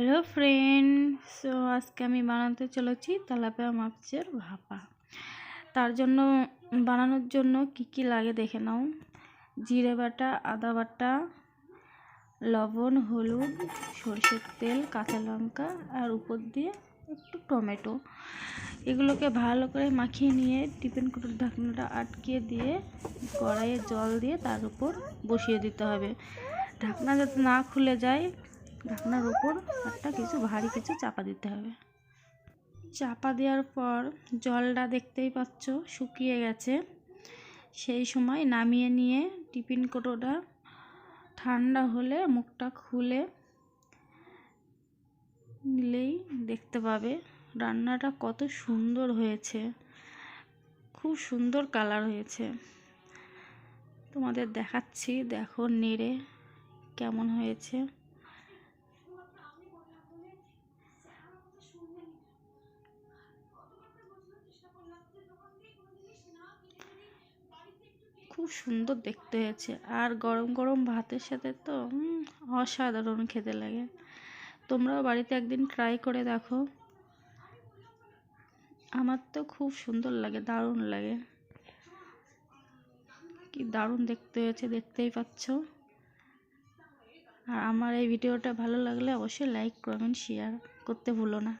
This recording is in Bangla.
হ্যালো ফ্রেন্ড সো আজকে আমি বানাতে চলেছি তেলাপিয়া মাছের ভাপা। তার জন্য, বানানোর জন্য কি কি লাগে দেখে নাও। জিরে বাটা, আদা বাটা, লবণ, হলুদ, সরষের তেল, কাঁচা লঙ্কা আর উপর দিয়ে একটু টমেটো। এগুলোকে ভালো করে মাখিয়ে নিয়ে টিফিন কুটোর ঢাকনাটা আটকে দিয়ে কড়াইয়ে জল দিয়ে তার উপর বসিয়ে দিতে হবে। ঢাকনা যাতে না খুলে যায় ঢাকনার উপর একটা কিছু ভারী কিছু চাপা দিতে হবে। চাপা দেওয়ার পর জলটা দেখতেই পাচ্ছ শুকিয়ে গেছে। সেই সময় নামিয়ে নিয়ে টিফিন কোটোটা ঠান্ডা হলে মুখটা খুলে নিলেই দেখতে পাবে রান্নাটা কত সুন্দর হয়েছে। খুব সুন্দর কালার হয়েছে। তোমাদের দেখাচ্ছি, দেখো নেড়ে কেমন হয়েছে। খুব সুন্দর দেখতে হয়েছে। আর গরম গরম ভাতের সাথে তো অসাধারণ খেতে লাগে। তোমরাও বাড়িতে একদিন ট্রাই করে দেখো। আমার তো খুব সুন্দর লাগে, দারুণ লাগে। কি দারুণ দেখতে হয়েছে, দেখতেই পাচ্ছ। আর আমার এই ভিডিওটা ভালো লাগলে অবশ্যই লাইক কমেন্ট শেয়ার করতে ভুলো না।